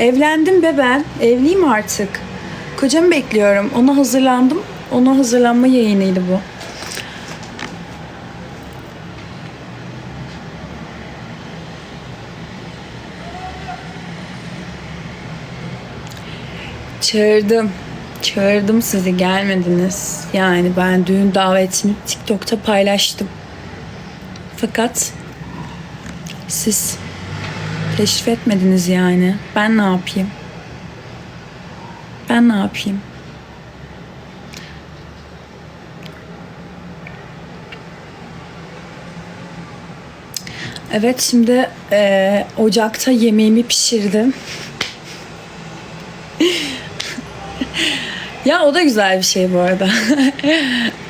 Evlendim be ben. Evliyim artık. Kocamı bekliyorum. Ona hazırlandım. Ona hazırlanma yayınıydı bu. Çağırdım. Çağırdım sizi gelmediniz. Yani ben düğün davetini TikTok'ta paylaştım. Fakat siz teşrif etmediniz yani. Ben ne yapayım? Ben ne yapayım? Evet şimdi eee, ocakta yemeğimi pişirdim. ya o da güzel bir şey bu arada.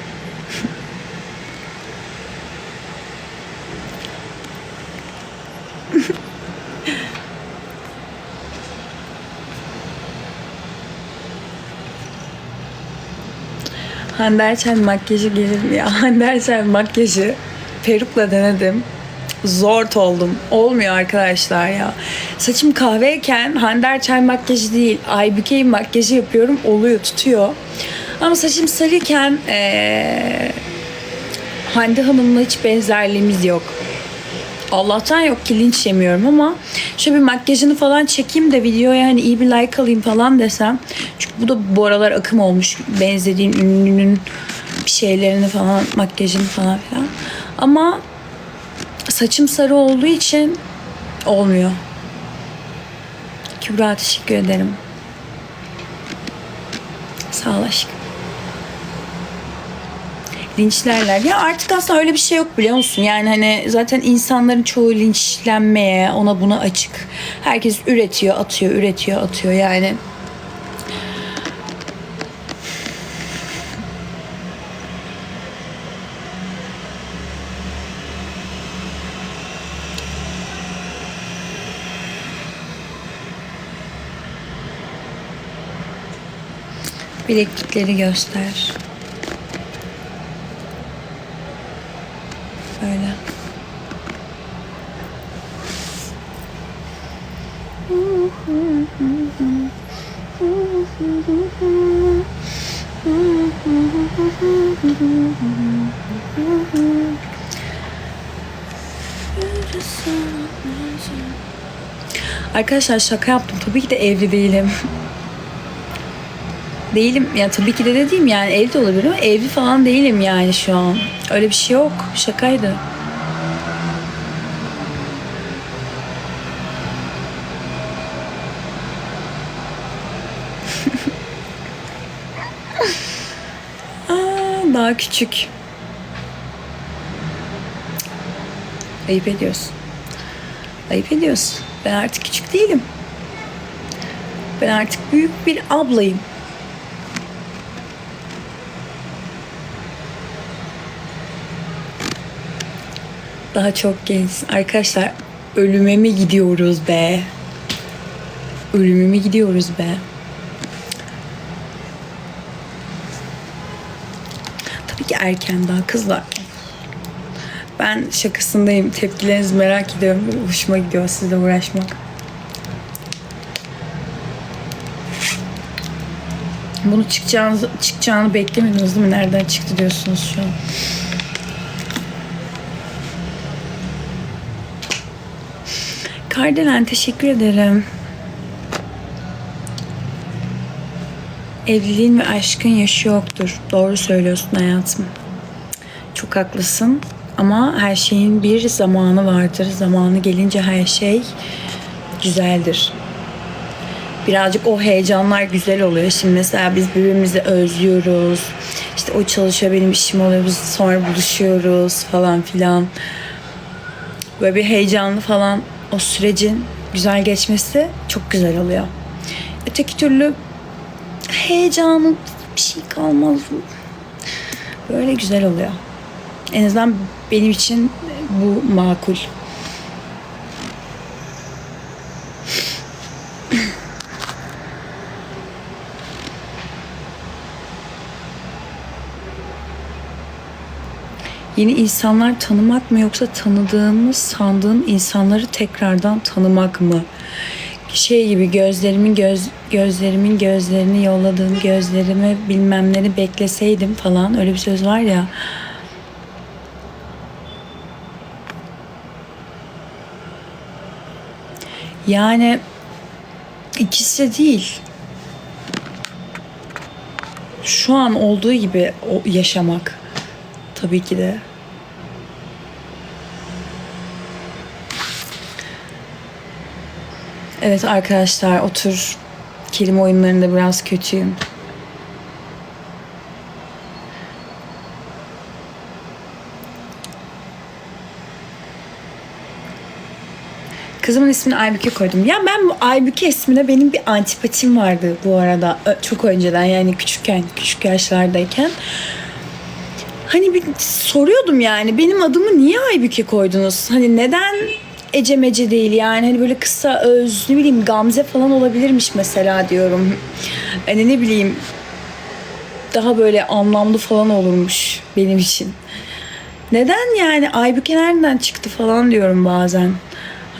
Hande Erçel makyajı gelir mi ya? Erçel makyajı perukla denedim. Zor oldum. Olmuyor arkadaşlar ya. Saçım kahveyken Hande Erçel makyajı değil, Aybüke'nin makyajı yapıyorum. Oluyor, tutuyor. Ama saçım sarıyken ee, Hande Hanım'la hiç benzerliğimiz yok. Allah'tan yok ki linç yemiyorum ama şöyle bir makyajını falan çekeyim de videoya hani iyi bir like alayım falan desem. Çünkü bu da bu aralar akım olmuş. Benzediğin ünlünün bir şeylerini falan makyajını falan filan. Ama saçım sarı olduğu için olmuyor. Kübra teşekkür ederim. Sağ ol aşkım. Linçlerler. Ya artık aslında öyle bir şey yok biliyor musun? Yani hani zaten insanların çoğu linçlenmeye, ona buna açık. Herkes üretiyor, atıyor, üretiyor, atıyor yani. Bileklikleri göster. Böyle. Arkadaşlar şaka yaptım. Tabii ki de evli değilim. Değilim. Ya tabii ki de dediğim yani evli de olabilir ama evli falan değilim yani şu an. Öyle bir şey yok. Şakaydı. Aa, daha küçük. Ayıp ediyorsun. Ayıp ediyorsun. Ben artık küçük değilim. Ben artık büyük bir ablayım. Daha çok gençsin. Arkadaşlar ölüme mi gidiyoruz be? Ölüme mi gidiyoruz be? Tabii ki erken daha kızlar. Ben şakasındayım. Tepkilerinizi merak ediyorum. Hoşuma gidiyor sizle uğraşmak. Bunu çıkacağını, çıkacağını beklemediniz değil mi? Nereden çıktı diyorsunuz şu an. Kardelen teşekkür ederim. Evliliğin ve aşkın yaşı yoktur. Doğru söylüyorsun hayatım. Çok haklısın. Ama her şeyin bir zamanı vardır. Zamanı gelince her şey güzeldir. Birazcık o heyecanlar güzel oluyor. Şimdi mesela biz birbirimizi özlüyoruz. İşte o çalışıyor benim işim oluyor. Biz sonra buluşuyoruz falan filan. Böyle bir heyecanlı falan o sürecin güzel geçmesi çok güzel oluyor. Öteki türlü heyecanı bir şey kalmaz. Böyle güzel oluyor. En azından benim için bu makul. Yeni insanlar tanımak mı yoksa tanıdığımız sandığın insanları tekrardan tanımak mı? şey gibi gözlerimin göz gözlerimin gözlerini yolladığım gözlerimi bilmemleri bekleseydim falan öyle bir söz var ya. Yani ikisi de değil. Şu an olduğu gibi yaşamak tabii ki de. Evet arkadaşlar otur kelime oyunlarında biraz kötüyüm. Kızımın ismini Aybüke koydum. Ya ben bu Aybüke ismine benim bir antipatim vardı bu arada. Çok önceden yani küçükken, küçük yaşlardayken. Hani bir soruyordum yani benim adımı niye Aybüke koydunuz? Hani neden Ece Mece değil yani hani böyle kısa öz ne bileyim Gamze falan olabilirmiş mesela diyorum. Hani ne bileyim daha böyle anlamlı falan olurmuş benim için. Neden yani Aybüke nereden çıktı falan diyorum bazen.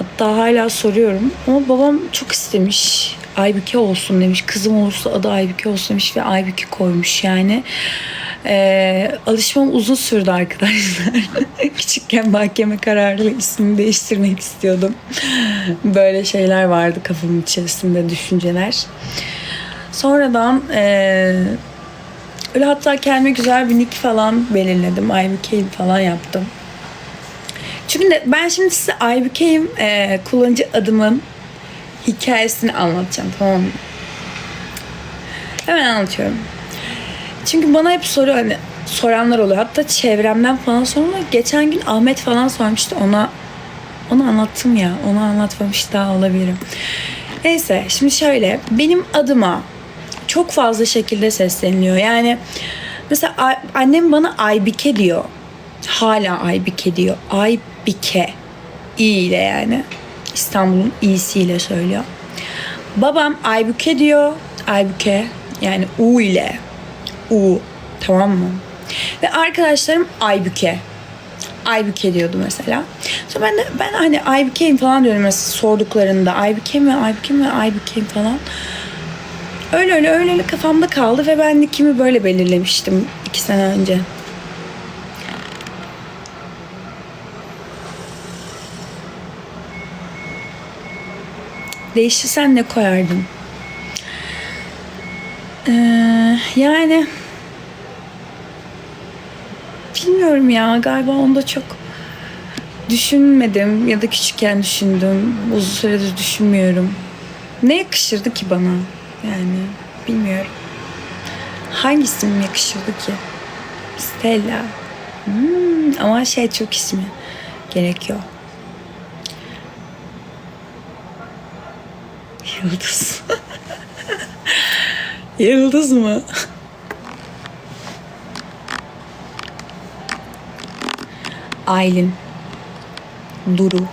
Hatta hala soruyorum ama babam çok istemiş. Aybüke olsun demiş. Kızım olursa adı Aybüke olsun demiş ve Aybüke koymuş yani. Ee, alışmam uzun sürdü arkadaşlar. Küçükken mahkeme kararıyla ismini değiştirmek istiyordum. Böyle şeyler vardı kafamın içerisinde düşünceler. Sonradan ee, öyle hatta kendime güzel bir nick falan belirledim. Aybüke'yi falan yaptım. Çünkü ben şimdi size Aybüke'yim e, kullanıcı adımın hikayesini anlatacağım tamam mı? Hemen anlatıyorum. Çünkü bana hep soruyor hani soranlar oluyor. Hatta çevremden falan sonra geçen gün Ahmet falan sormuştu ona onu anlattım ya. Onu anlatmamış daha olabilirim. Neyse şimdi şöyle benim adıma çok fazla şekilde sesleniliyor. Yani mesela annem bana Aybike diyor. Hala Aybike diyor. Aybike. İ ile yani. İstanbul'un i'siyle söylüyor. Babam Aybüke diyor. Aybüke yani U ile. U. Tamam mı? Ve arkadaşlarım Aybüke. Aybüke diyordu mesela. Sonra ben de ben hani Aybüke'yim falan diyorum mesela sorduklarında. Aybüke mi, Aybüke mi, Aybüke'yim falan. Öyle öyle öyle öyle kafamda kaldı ve ben de kimi böyle belirlemiştim iki sene önce. Değiştirsen ne koyardın? Ee, yani bilmiyorum ya galiba onda çok düşünmedim ya da küçükken düşündüm. Uzun süredir düşünmüyorum. Ne yakışırdı ki bana? Yani bilmiyorum. Hangi isim yakışırdı ki? Stella. Hmm, ama şey çok ismi gerekiyor. Yıldız. Yıldız mı? Aylin. Duru.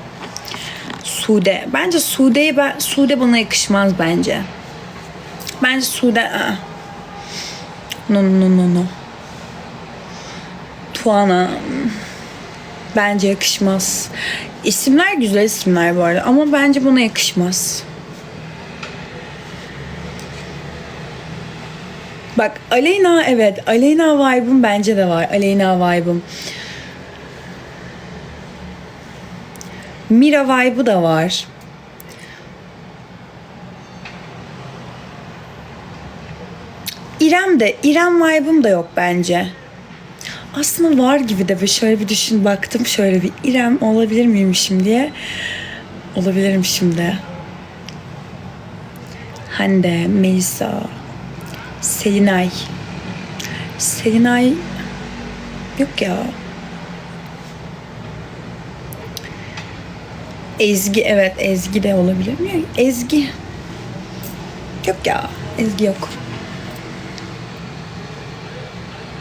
Sude. Bence Sude'yi ben Sude bana yakışmaz bence. Bence Sude aa. no no no no. Tuana bence yakışmaz. İsimler güzel isimler bu arada ama bence buna yakışmaz. Bak Aleyna evet Aleyna vibe'ım bence de var. Aleyna vibe'ım. Mira vibe'ı da var. İrem de, İrem vibe'ım da yok bence. Aslında var gibi de bir şöyle bir düşün baktım şöyle bir İrem olabilir miymişim diye. Olabilirmişim de. Hande, Melisa, Selinay. Selinay yok ya. Ezgi evet Ezgi de olabilir mi? Ezgi yok ya. Ezgi yok.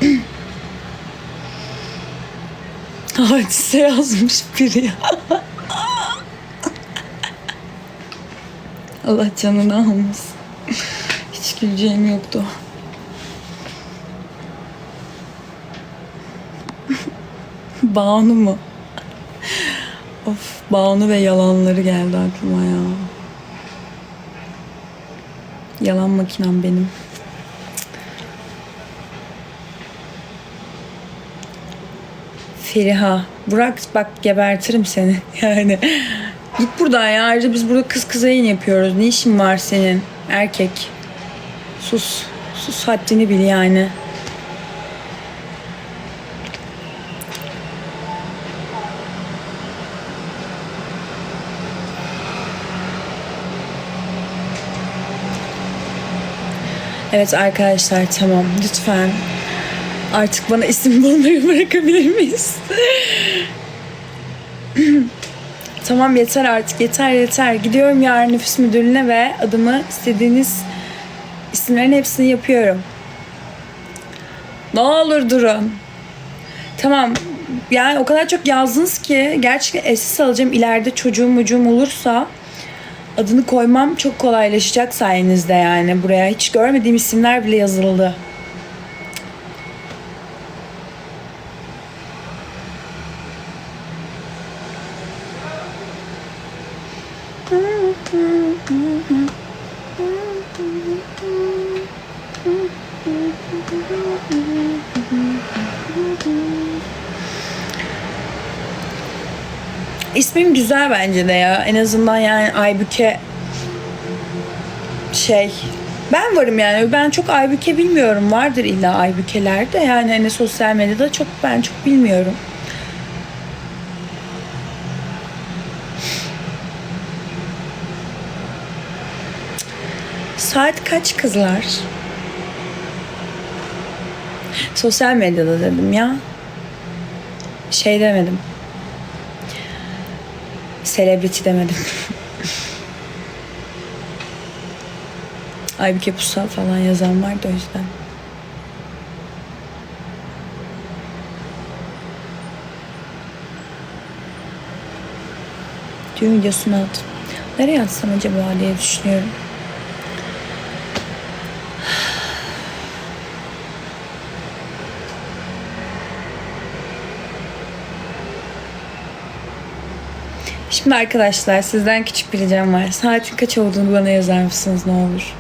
Hadise yazmış biri ya. Allah canını almasın. Hiç yoktu. Banu mu? Of Banu ve yalanları geldi aklıma ya. Yalan makinem benim. Feriha. Burak bak gebertirim seni. Yani git buradan ya. Ayrıca biz burada kız kıza yayın yapıyoruz. Ne işin var senin? Erkek. Sus. Sus haddini bil yani. Evet arkadaşlar tamam lütfen artık bana isim bulmayı bırakabilir miyiz? tamam yeter artık yeter yeter. Gidiyorum yarın nüfus müdürlüğüne ve adımı istediğiniz isimlerin hepsini yapıyorum. Ne olur durun. Tamam yani o kadar çok yazdınız ki gerçekten esis alacağım. İleride çocuğum mucuğum olursa adını koymam çok kolaylaşacak sayenizde yani buraya. Hiç görmediğim isimler bile yazıldı. İsmim güzel bence de ya. En azından yani Aybüke şey ben varım yani. Ben çok Aybüke bilmiyorum. Vardır illa Aybükeler de yani hani sosyal medyada çok ben çok bilmiyorum. Saat kaç kızlar? Sosyal medyada dedim ya. Şey demedim. Celebrity demedim. Aybüke Pusal falan yazan vardı o yüzden. Düğün videosunu at. Nereye atsam acaba diye düşünüyorum. Şimdi arkadaşlar sizden küçük bir ricam var. Saatin kaç olduğunu bana yazar mısınız ne olur?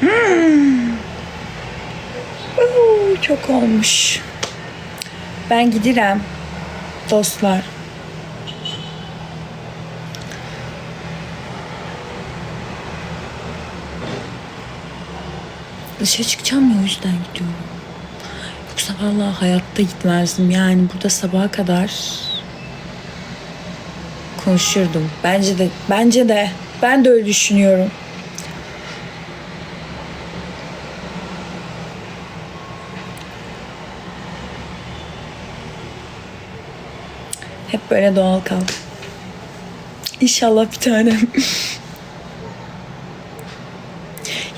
Hmm. Oo, çok olmuş. Ben gidirem dostlar. Dışarı çıkacağım ya o yüzden gidiyorum. Yoksa vallahi hayatta gitmezdim. Yani burada sabaha kadar konuşurdum. Bence de, bence de. Ben de öyle düşünüyorum. Hep böyle doğal kal. İnşallah bir tanem.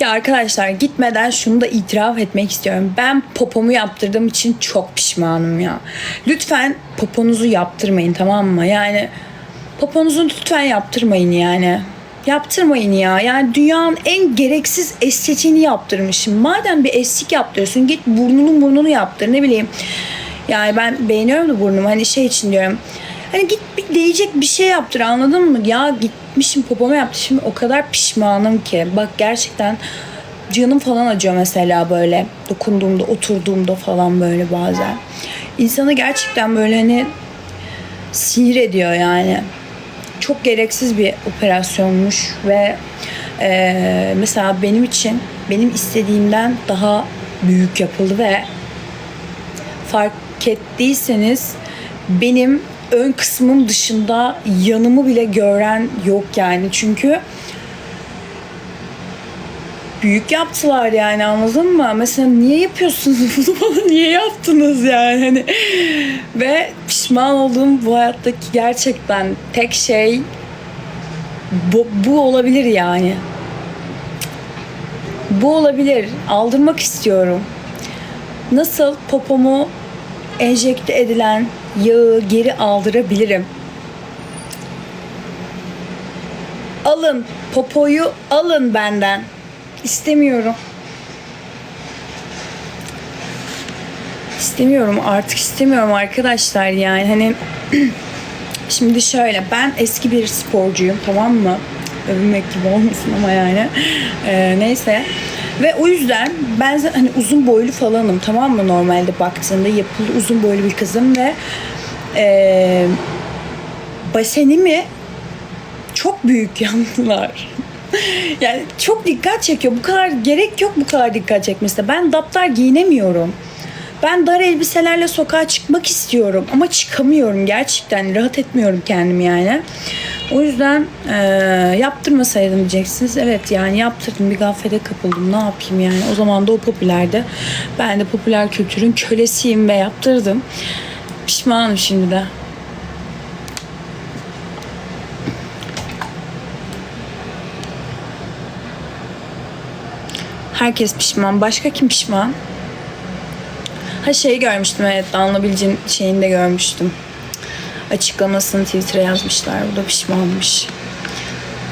Arkadaşlar gitmeden şunu da itiraf etmek istiyorum. Ben popomu yaptırdığım için çok pişmanım ya. Lütfen poponuzu yaptırmayın tamam mı? Yani poponuzu lütfen yaptırmayın yani. Yaptırmayın ya. Yani dünyanın en gereksiz estetiğini yaptırmışım. Madem bir estetik yaptırıyorsun git burnunu burnunu yaptır ne bileyim. Yani ben beğeniyorum da burnumu hani şey için diyorum. Hani git bir değecek bir şey yaptır anladın mı? Ya gitmişim popoma yaptı şimdi o kadar pişmanım ki. Bak gerçekten canım falan acıyor mesela böyle dokunduğumda oturduğumda falan böyle bazen. İnsanı gerçekten böyle hani sinir ediyor yani. Çok gereksiz bir operasyonmuş ve e, mesela benim için benim istediğimden daha büyük yapıldı ve fark ettiyseniz benim ön kısmım dışında yanımı bile gören yok yani. Çünkü büyük yaptılar yani anladın mı? Mesela niye yapıyorsunuz bunu bana niye yaptınız yani hani ve pişman olduğum bu hayattaki gerçekten tek şey bu, bu olabilir yani. Bu olabilir. Aldırmak istiyorum. Nasıl popomu enjekte edilen yağı geri aldırabilirim? Alın popoyu alın benden. İstemiyorum. İstemiyorum artık istemiyorum arkadaşlar yani hani Şimdi şöyle ben eski bir sporcuyum tamam mı? Övünmek gibi olmasın ama yani. Ee, neyse. Ve o yüzden ben hani uzun boylu falanım tamam mı normalde baktığında yapılı uzun boylu bir kızım ve ee, basenimi çok büyük yaptılar. yani çok dikkat çekiyor. Bu kadar gerek yok bu kadar dikkat çekmesine. Ben daptar giyinemiyorum. Ben dar elbiselerle sokağa çıkmak istiyorum ama çıkamıyorum gerçekten. Rahat etmiyorum kendim yani. O yüzden e, yaptırmasaydım diyeceksiniz. Evet yani yaptırdım bir gaflete kapıldım. Ne yapayım yani. O zaman da o popülerdi. Ben de popüler kültürün kölesiyim ve yaptırdım. Pişmanım şimdi de. Herkes pişman. Başka kim pişman? Ha şeyi görmüştüm evet Danla Bilgin şeyini de görmüştüm. Açıklamasını Twitter'a yazmışlar. Bu da pişmanmış.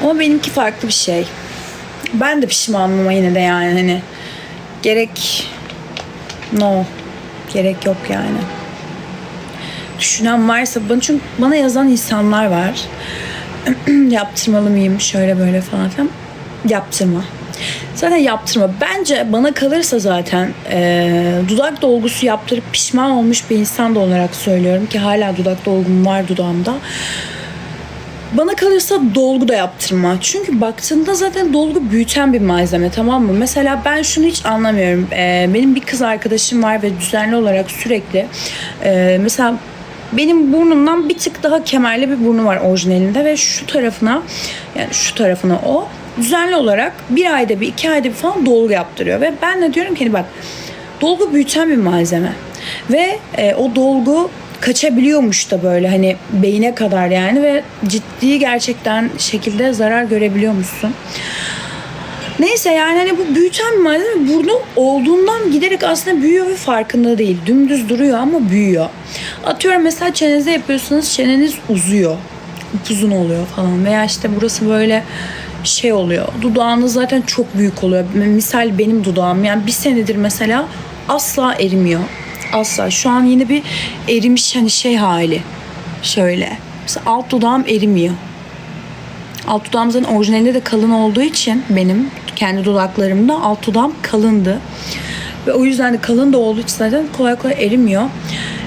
Ama benimki farklı bir şey. Ben de pişmanım yine de yani hani gerek no gerek yok yani. Düşünen varsa bana çünkü bana yazan insanlar var. Yaptırmalı mıyım şöyle böyle falan filan. Yaptırma. Zaten yaptırma. Bence bana kalırsa zaten e, dudak dolgusu yaptırıp pişman olmuş bir insan da olarak söylüyorum ki hala dudak dolgum var dudağımda. Bana kalırsa dolgu da yaptırma. Çünkü baktığında zaten dolgu büyüten bir malzeme tamam mı? Mesela ben şunu hiç anlamıyorum. E, benim bir kız arkadaşım var ve düzenli olarak sürekli e, mesela benim burnumdan bir tık daha kemerli bir burnu var orijinalinde ve şu tarafına yani şu tarafına o düzenli olarak bir ayda bir iki ayda bir falan dolgu yaptırıyor ve ben de diyorum ki hani bak dolgu büyüten bir malzeme ve e, o dolgu kaçabiliyormuş da böyle hani beyine kadar yani ve ciddi gerçekten şekilde zarar görebiliyormuşsun. Neyse yani hani bu büyüten bir malzeme burnu olduğundan giderek aslında büyüyor ve farkında değil. Dümdüz duruyor ama büyüyor. Atıyorum mesela çenenize yapıyorsanız çeneniz uzuyor. Upuzun oluyor falan veya işte burası böyle şey oluyor. Dudağınız zaten çok büyük oluyor. Misal benim dudağım yani bir senedir mesela asla erimiyor. Asla. Şu an yine bir erimiş hani şey hali. Şöyle. Mesela alt dudağım erimiyor. Alt dudağım zaten orijinalinde de kalın olduğu için benim kendi dudaklarımda alt dudağım kalındı. Ve o yüzden de kalın da olduğu için zaten kolay kolay erimiyor.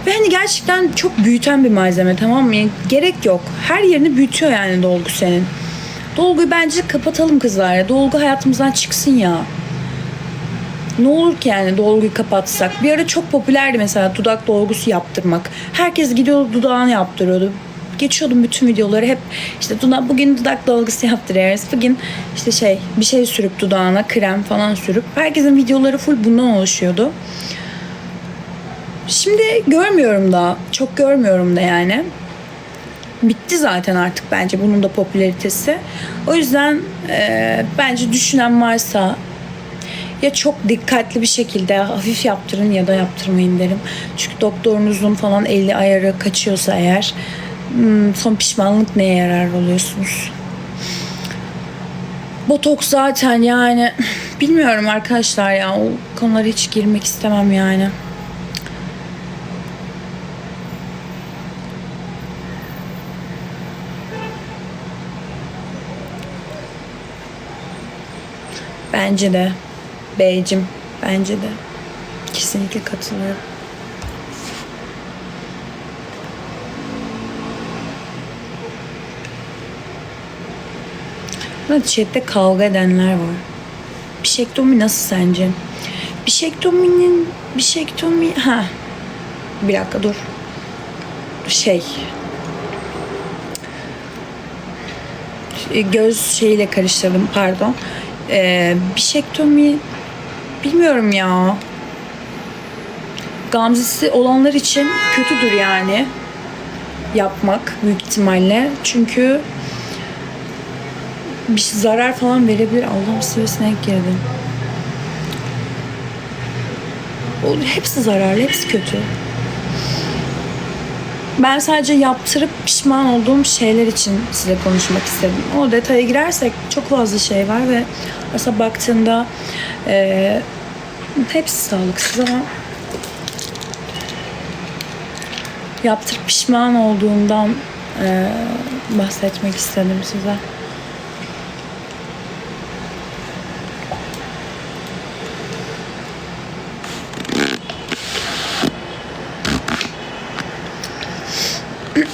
Ve hani gerçekten çok büyüten bir malzeme tamam mı? Yani gerek yok. Her yerini büyütüyor yani dolgu senin. Dolguyu bence kapatalım kızlar ya. Dolgu hayatımızdan çıksın ya. Ne olur ki yani dolguyu kapatsak. Bir ara çok popülerdi mesela dudak dolgusu yaptırmak. Herkes gidiyordu dudağını yaptırıyordu. Geçiyordum bütün videoları hep işte dudak, bugün dudak dolgusu yaptırıyoruz. Bugün işte şey bir şey sürüp dudağına krem falan sürüp. Herkesin videoları full bundan oluşuyordu. Şimdi görmüyorum da. Çok görmüyorum da yani bitti zaten artık bence bunun da popülaritesi. O yüzden e, bence düşünen varsa ya çok dikkatli bir şekilde hafif yaptırın ya da yaptırmayın derim. Çünkü doktorunuzun falan eli ayarı kaçıyorsa eğer hmm, son pişmanlık neye yarar oluyorsunuz? Botoks zaten yani bilmiyorum arkadaşlar ya o konulara hiç girmek istemem yani. Bence de. B'cim. Bence de. Kesinlikle katılıyorum. Ama chatte kavga edenler var. Bişektomi nasıl sence? Bişektominin bişektomi ha bir dakika dur. Şey göz şeyiyle karıştırdım pardon. Ee, bişektomi bilmiyorum ya. Gamzesi olanlar için kötüdür yani yapmak büyük ihtimalle. Çünkü bir zarar falan verebilir. Allah'ım sivrisinek girdim. O, hepsi zararlı, hepsi kötü. Ben sadece yaptırıp pişman olduğum şeyler için size konuşmak istedim. O detaya girersek çok fazla şey var ve aslında baktığında e, hepsi sağlıksız ama yaptırıp pişman olduğumdan e, bahsetmek istedim size.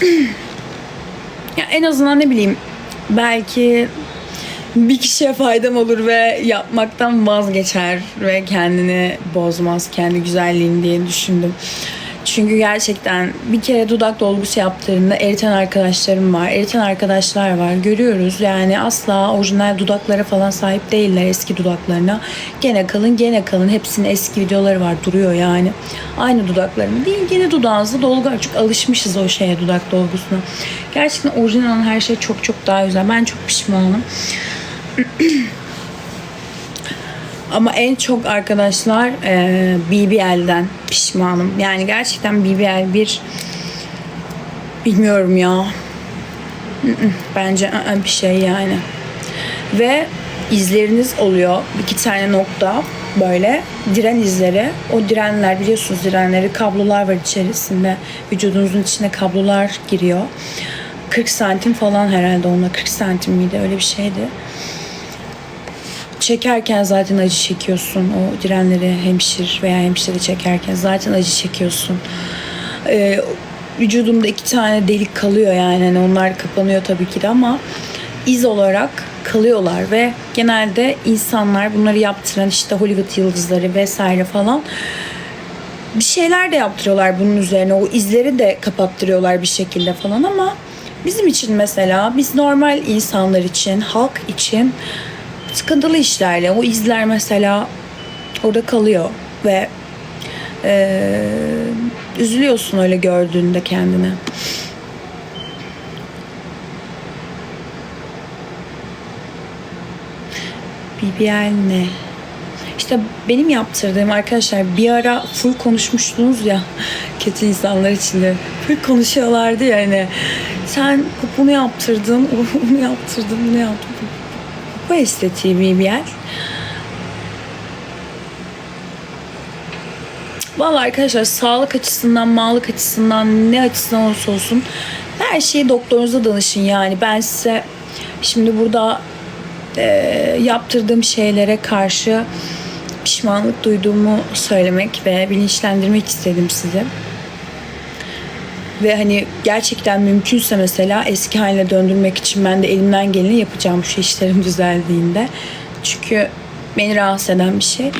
ya en azından ne bileyim belki bir kişiye faydam olur ve yapmaktan vazgeçer ve kendini bozmaz, kendi güzelliğini diye düşündüm. Çünkü gerçekten bir kere dudak dolgusu yaptığında eriten arkadaşlarım var. Eriten arkadaşlar var. Görüyoruz yani asla orijinal dudaklara falan sahip değiller eski dudaklarına. Gene kalın gene kalın. Hepsinin eski videoları var duruyor yani. Aynı dudaklarım değil. Gene dudağınızda dolgu. Çünkü alışmışız o şeye dudak dolgusuna. Gerçekten orijinal her şey çok çok daha güzel. Ben çok pişmanım. Ama en çok arkadaşlar e, BBL'den pişmanım. Yani gerçekten BBL bir bilmiyorum ya. Bence bir şey yani. Ve izleriniz oluyor. iki tane nokta böyle diren izleri. O direnler biliyorsunuz direnleri kablolar var içerisinde. Vücudunuzun içine kablolar giriyor. 40 santim falan herhalde ona 40 santim miydi öyle bir şeydi çekerken zaten acı çekiyorsun. O direnleri hemşir veya hemşire çekerken zaten acı çekiyorsun. Ee, vücudumda iki tane delik kalıyor yani. Hani onlar kapanıyor tabii ki de ama iz olarak kalıyorlar ve genelde insanlar bunları yaptıran işte Hollywood yıldızları vesaire falan bir şeyler de yaptırıyorlar bunun üzerine. O izleri de kapattırıyorlar bir şekilde falan ama bizim için mesela biz normal insanlar için, halk için sıkıntılı işlerle o izler mesela orada kalıyor ve e, üzülüyorsun öyle gördüğünde kendini. BBL ne? İşte benim yaptırdığım arkadaşlar bir ara full konuşmuştunuz ya kötü insanlar içinde. Full konuşuyorlardı ya hani sen bunu yaptırdın, onu yaptırdın, bunu yaptırdın. Bu estetiği BBL. Valla arkadaşlar sağlık açısından, mağlık açısından, ne açısından olursa olsun her şeyi doktorunuza danışın yani. Ben size şimdi burada e, yaptırdığım şeylere karşı pişmanlık duyduğumu söylemek ve bilinçlendirmek istedim size. Ve hani gerçekten mümkünse mesela eski haline döndürmek için ben de elimden geleni yapacağım şu işlerim düzeldiğinde. Çünkü beni rahatsız eden bir şey.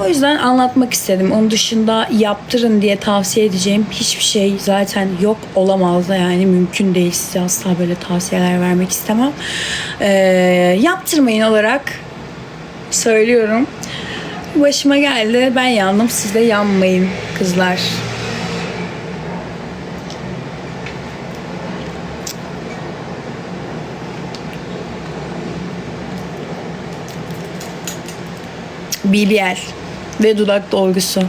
O yüzden anlatmak istedim. Onun dışında yaptırın diye tavsiye edeceğim hiçbir şey zaten yok olamaz da yani mümkün değil. Size asla böyle tavsiyeler vermek istemem. Ee, yaptırmayın olarak söylüyorum. Başıma geldi. Ben yandım. Siz de yanmayın kızlar. BBL ve dudak dolgusu.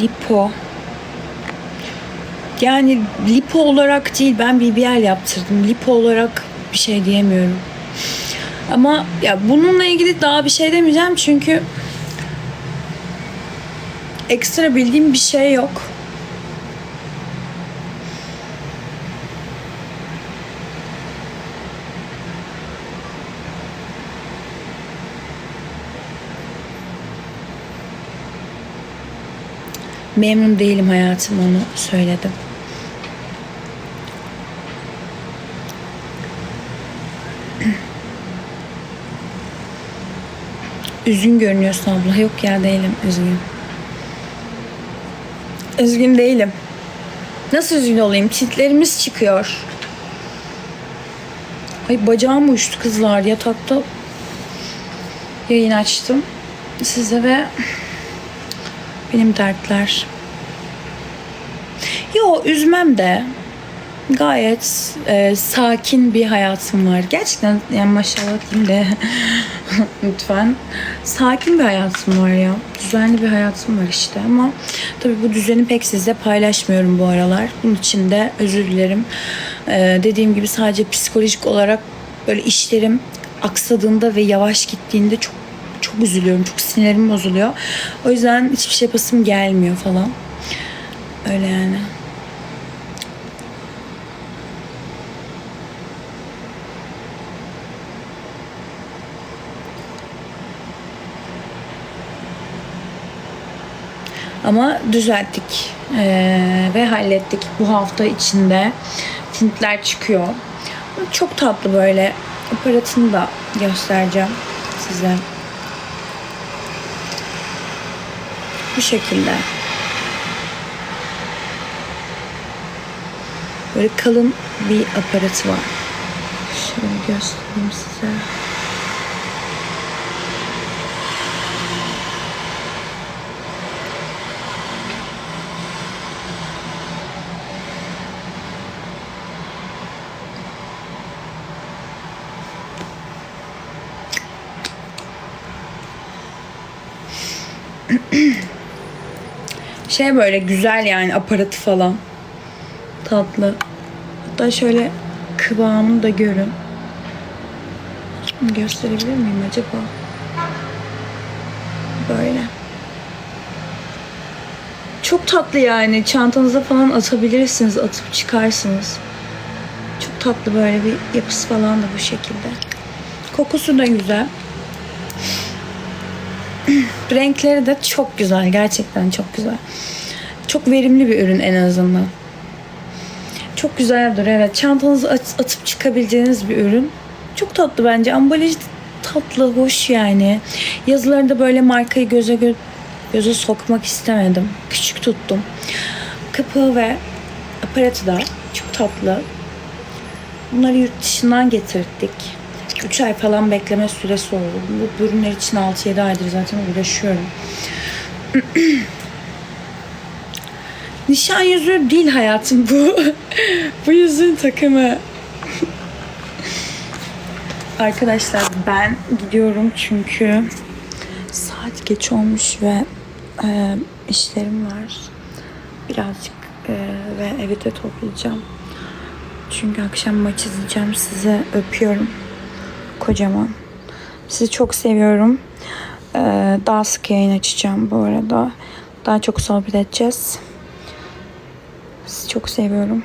Lipo. Yani lipo olarak değil ben BBL yaptırdım. Lipo olarak bir şey diyemiyorum. Ama ya bununla ilgili daha bir şey demeyeceğim çünkü ekstra bildiğim bir şey yok. Memnun değilim hayatım onu söyledim. Üzgün görünüyorsun abla. Yok ya değilim üzgün. Üzgün değilim. Nasıl üzgün olayım? Çitlerimiz çıkıyor. Ay bacağım uçtu kızlar. Yatakta yayın açtım. Size ve benim dertler. Yo üzmem de. Gayet e, sakin bir hayatım var. Gerçekten yani maşallah diyeyim de lütfen. Sakin bir hayatım var ya. Düzenli bir hayatım var işte ama tabii bu düzeni pek sizle paylaşmıyorum bu aralar. Bunun için de özür dilerim. E, dediğim gibi sadece psikolojik olarak böyle işlerim aksadığında ve yavaş gittiğinde çok çok üzülüyorum. Çok sinirlerim bozuluyor. O yüzden hiçbir şey yapasım gelmiyor falan. Öyle yani. Ama düzelttik Ee, ve hallettik. Bu hafta içinde tintler çıkıyor. Çok tatlı böyle aparatını da göstereceğim size. Bu şekilde. Böyle kalın bir aparatı var. Şöyle göstereyim size. Şey böyle güzel yani aparatı falan. Tatlı. Hatta şöyle kıvamını da görün. Gösterebilir miyim acaba? Böyle. Çok tatlı yani. Çantanıza falan atabilirsiniz. Atıp çıkarsınız. Çok tatlı böyle bir yapısı falan da bu şekilde. Kokusu da güzel. Renkleri de çok güzel. Gerçekten çok güzel. Çok verimli bir ürün en azından. Çok güzeldir evet. Çantanızı at- atıp çıkabileceğiniz bir ürün. Çok tatlı bence. Ambalajı tatlı, hoş yani. Yazılarında böyle markayı göze gö- göze sokmak istemedim. Küçük tuttum. Kapağı ve aparatı da çok tatlı. Bunları yurt dışından getirdik. 3 ay falan bekleme süresi oldu. Bu ürünler için 6-7 aydır zaten uğraşıyorum. Nişan yüzüğü değil hayatım bu. bu yüzüğün takımı. Arkadaşlar ben gidiyorum çünkü saat geç olmuş ve e, işlerim var. Birazcık e, ve evi de toplayacağım. Çünkü akşam maç izleyeceğim. Size öpüyorum. Kocaman. Sizi çok seviyorum. Ee, daha sık yayın açacağım bu arada. Daha çok sohbet edeceğiz. Sizi çok seviyorum.